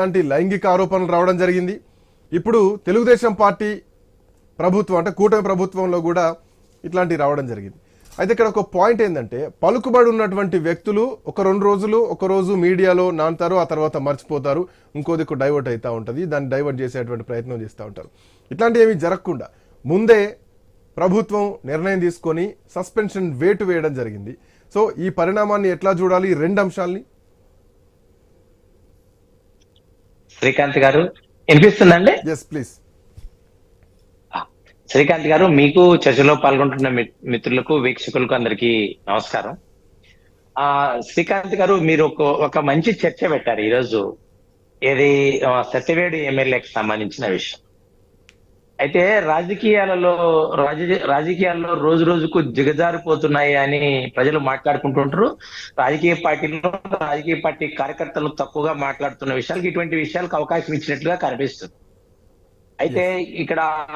లాంటి లైంగిక ఆరోపణలు రావడం జరిగింది. ఇప్పుడు తెలుగుదేశం పార్టీ ప్రభుత్వం అంటే కూటమి ప్రభుత్వంలో కూడా ఇట్లాంటివి రావడం జరిగింది. అయితే ఇక్కడ ఒక పాయింట్ ఏంటంటే పలుకుబడి ఉన్నటువంటి వ్యక్తులు ఒక రెండు రోజులు ఒక రోజు మీడియాలో నానుతారు ఆ తర్వాత మర్చిపోతారు ఇంకో దిక్కు డైవర్ట్ అవుతూ ఉంటుంది దాన్ని డైవర్ట్ చేసేటువంటి ప్రయత్నం చేస్తూ ఉంటారు. ఇట్లాంటివి ఏమీ జరగకుండా ముందే ప్రభుత్వం నిర్ణయం తీసుకొని సస్పెన్షన్ వేటు వేయడం జరిగింది. సో ఈ పరిణామాన్ని ఎట్లా చూడాలి? ఈ రెండు అంశాల్ని శ్రీకాంత్ గారు వినిపిస్తుందండి? ఎస్ ప్లీజ్ శ్రీకాంత్ గారు మీకు చర్చలో పాల్గొంటున్న మిత్రులకు వీక్షకులకు అందరికీ నమస్కారం. ఆ శ్రీకాంత్ గారు మీరు ఒక ఒక మంచి చర్చ పెట్టారు ఈరోజు. ఏది సత్యవేడు ఎమ్మెల్యేకి సంబంధించిన విషయం. అయితే రాజకీయాలలో రాజ- రాజకీయాల్లో రోజు రోజుకు దిగజారిపోతున్నాయి అని ప్రజలు మాట్లాడుకుంటుంటారు. రాజకీయ పార్టీలో రాజకీయ పార్టీ కార్యకర్తలు తక్కువగా మాట్లాడుతున్న విషయాలకు ఇటువంటి విషయాలకు అవకాశం ఇచ్చినట్లుగా కనిపిస్తుంది. అయితే ఇక్కడ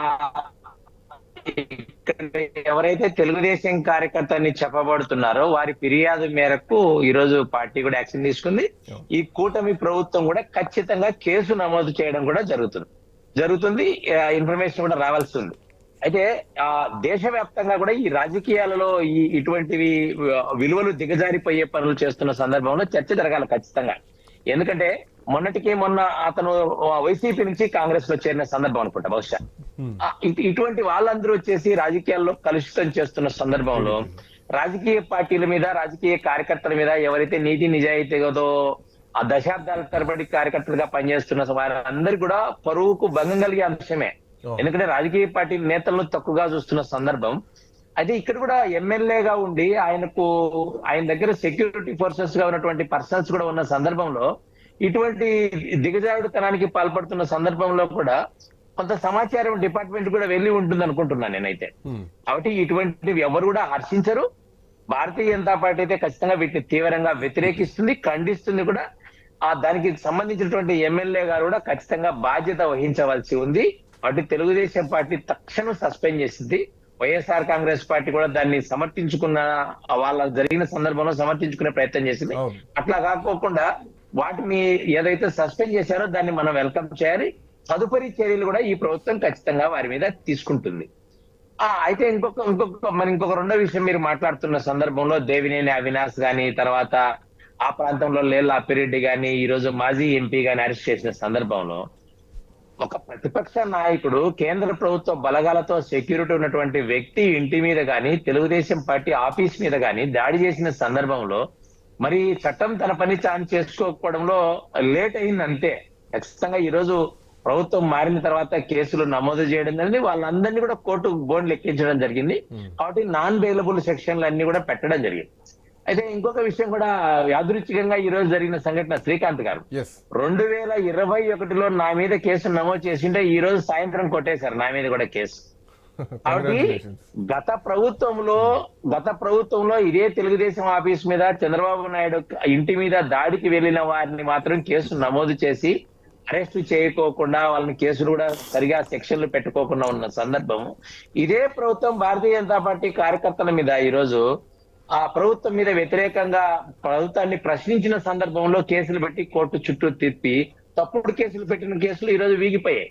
ఎవరైతే తెలుగుదేశం కార్యకర్త అని చెప్పబడుతున్నారో వారి ఫిర్యాదు మేరకు ఈ రోజు పార్టీ కూడా యాక్షన్ తీసుకుంది. ఈ కూటమి ప్రభుత్వం కూడా ఖచ్చితంగా కేసు నమోదు చేయడం కూడా జరుగుతుంది. జరుగుతుంది. ఇన్ఫర్మేషన్ కూడా రావాల్సి ఉంది అయితే ఆ దేశవ్యాప్తంగా కూడా ఈ రాజకీయాలలో ఈ ఇటువంటివి విలువలు దిగజారిపోయే పనులు చేస్తున్న సందర్భంలో చర్చ జరగాలి ఖచ్చితంగా. ఎందుకంటే మొన్నటికి మొన్న అతను వైసీపీ నుంచి కాంగ్రెస్లో చేరిన సందర్భం అనుకుంటా బహుశా. ఇటువంటి వాళ్ళందరూ వచ్చేసి రాజకీయాల్లో కలుషితం చేస్తున్న సందర్భంలో రాజకీయ పార్టీల మీద రాజకీయ కార్యకర్తల మీద ఎవరైతే నీతి నిజాయితీతో ఆ దశాబ్దాల తరబడి కార్యకర్తలుగా పనిచేస్తున్న వారందరూ కూడా పరువుకు భంగం కలిగే అంశమే. ఎందుకంటే రాజకీయ పార్టీ నేతలను తక్కువగా చూస్తున్న సందర్భం. అయితే ఇక్కడ కూడా ఎమ్మెల్యేగా ఉండి ఆయనకు ఆయన దగ్గర సెక్యూరిటీ ఫోర్సెస్గా ఉన్నటువంటి పర్సన్స్ కూడా ఉన్న సందర్భంలో ఇటువంటి దిగజారుడుతనానికి పాల్పడుతున్న సందర్భంలో కూడా కొంత సమాచారం డిపార్ట్మెంట్ కూడా వెళ్ళి ఉంటుంది అనుకుంటున్నాను నేనైతే. కాబట్టి ఇటువంటివి ఎవరు కూడా హర్షించరు. భారతీయ జనతా పార్టీ అయితే ఖచ్చితంగా వీటిని తీవ్రంగా వ్యతిరేకిస్తుంది ఖండిస్తుంది కూడా. ఆ దానికి సంబంధించినటువంటి ఎమ్మెల్యే గారు కూడా ఖచ్చితంగా బాధ్యత వహించవలసి ఉంది. కాబట్టి తెలుగుదేశం పార్టీ తక్షణం సస్పెండ్ చేసింది. వైఎస్ఆర్ కాంగ్రెస్ పార్టీ కూడా దాన్ని సమర్థించుకున్న వాళ్ళ జరిగిన సందర్భంలో సమర్థించుకునే ప్రయత్నం చేసింది. అట్లా కాకోకుండా వాటిని ఏదైతే సస్పెండ్ చేశారో దాన్ని మనం వెల్కమ్ చేయాలి. తదుపరి చర్యలు కూడా ఈ ప్రభుత్వం ఖచ్చితంగా వారి మీద తీసుకుంటుంది. ఆ అయితే ఇంకొక ఇంకొక మరి ఇంకొక రెండో విషయం మీరు మాట్లాడుతున్న సందర్భంలో దేవినేని అవినాష్ గాని తర్వాత ఆ ప్రాంతంలో లేళ్ళ అప్పిరెడ్డి గాని ఈ రోజు మాజీ ఎంపీ గాని అరెస్ట్ చేసిన సందర్భంలో ఒక ప్రతిపక్ష నాయకుడు కేంద్ర ప్రభుత్వ బలగాలతో సెక్యూరిటీ ఉన్నటువంటి వ్యక్తి ఇంటి మీద గాని తెలుగుదేశం పార్టీ ఆఫీస్ మీద గాని దాడి చేసిన సందర్భంలో మరి చట్టం తన పని తాను చేసుకోకపోవడంలో లేట్ అయింది అంతే ఖచ్చితంగా ఈ రోజు ప్రభుత్వం మారిన తర్వాత కేసులు నమోదు చేయడం జరిగింది. వాళ్ళందరినీ కూడా కోర్టు బోర్డులు ఎక్కించడం జరిగింది. కాబట్టి నాన్ బెయిలబుల్ సెక్షన్లు అన్ని కూడా పెట్టడం జరిగింది. అయితే ఇంకొక విషయం కూడా యాదృచ్ఛికంగా ఈ రోజు జరిగిన సంఘటన శ్రీకాంత్ గారు. రెండు వేల ఇరవై ఒకటిలో నా మీద కేసు నమోదు చేసింటే ఈ రోజు సాయంత్రం కొట్టేశారు నా మీద కూడా కేసు. కాబట్టి గత ప్రభుత్వంలో గత ప్రభుత్వంలో ఇదే తెలుగుదేశం ఆఫీస్ మీద చంద్రబాబు నాయుడు ఇంటి మీద దాడికి వెళ్ళిన వారిని మాత్రం కేసు నమోదు చేసి అరెస్ట్ చేయకోకుండా వాళ్ళని కేసులు కూడా సరిగా సెక్షన్లు పెట్టుకోకుండా ఉన్న సందర్భం ఇదే ప్రభుత్వం భారతీయ జనతా పార్టీ కార్యకర్తల మీద ఈ రోజు ఆ ప్రభుత్వం మీద వ్యతిరేకంగా ప్రభుత్వాన్ని ప్రశ్నించిన సందర్భంలో కేసులు పెట్టి కోర్టు చుట్టూ తిప్పి తప్పుడు కేసులు పెట్టిన కేసులు ఈ రోజు వీగిపోయాయి.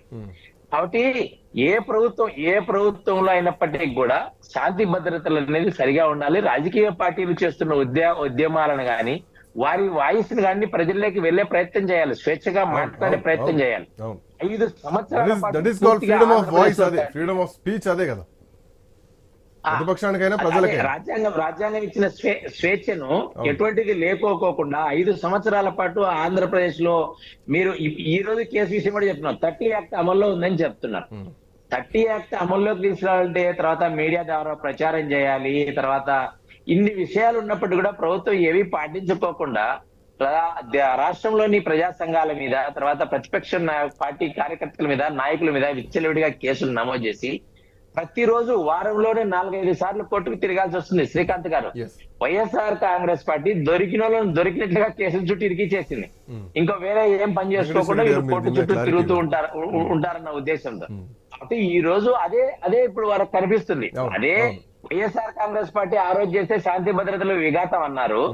కాబట్టి ఏ ప్రభుత్వం ఏ ప్రభుత్వంలో అయినప్పటికీ కూడా శాంతి భద్రతలు అనేది సరిగా ఉండాలి. రాజకీయ పార్టీలు చేస్తున్న ఉద్య ఉద్యమాలను గాని వారి వాయిస్ కానీ ప్రజల్లోకి వెళ్ళే ప్రయత్నం చేయాలి. స్వేచ్ఛగా మాట్లాడే ప్రయత్నం చేయాలి. ఐదు సంవత్సరాల ఫ్రీడమ్ ఆఫ్ వాయిస్ అదే ఆంధ్రప్రదేశ్లో ఫ్రీడమ్ ఆఫ్ స్పీచ్ అదే కదా. ప్రతిపక్షానికైనా అదే ప్రజలకైనా. రాజ్యాంగం రాజ్యాంగం ఇచ్చిన స్వే- స్వేచ్ఛను ఎటువంటిది లేకోకోకుండా ఐదు సంవత్సరాల పాటు ఆంధ్రప్రదేశ్లో మీరు ఈ- రోజు కేసు విషయం కూడా చెప్తున్నారు. థర్టీ యాక్ట్ అమల్లో ఉందని చెప్తున్నారు. థర్టీ యాక్ట్ అమల్లోకి తీసుకురావాలంటే తర్వాత మీడియా ద్వారా ప్రచారం చేయాలి తర్వాత ఇన్ని విషయాలు ఉన్నప్పటికీ కూడా ప్రభుత్వం ఏవి పాటించుకోకుండా రాష్ట్రంలోని ప్రజా సంఘాల మీద తర్వాత ప్రతిపక్ష పార్టీ కార్యకర్తల మీద నాయకుల మీద విచ్చలవిడిగా కేసులు నమోదు చేసి ప్రతిరోజు వారంలోనే నాలుగైదు సార్లు కోర్టుకు తిరగాల్సి వస్తుంది శ్రీకాంత్ గారు ఎస్ వైఎస్ఆర్ కాంగ్రెస్ పార్టీ దొరికిన వాళ్ళని దొరికినట్లుగా కేసుల చుట్టూ ఇరికిచ్చేసింది ఉమ్. ఇంకా వేరే ఏం పని చేసుకోకుండా వీళ్ళు కోర్టు చుట్టూ తిరుగుతూ. ఉంటారు ఉంటారన్న ఉద్దేశంతో ఉమ్. కాబట్టి ఈ రోజు అదే అదే ఇప్పుడు వరకు కనిపిస్తుంది అదే. వైఎస్ఆర్ కాంగ్రెస్ పార్టీ ఆ రోజు చేస్తే శాంతి భద్రతలు విఘాతం అన్నారు ఉమ్.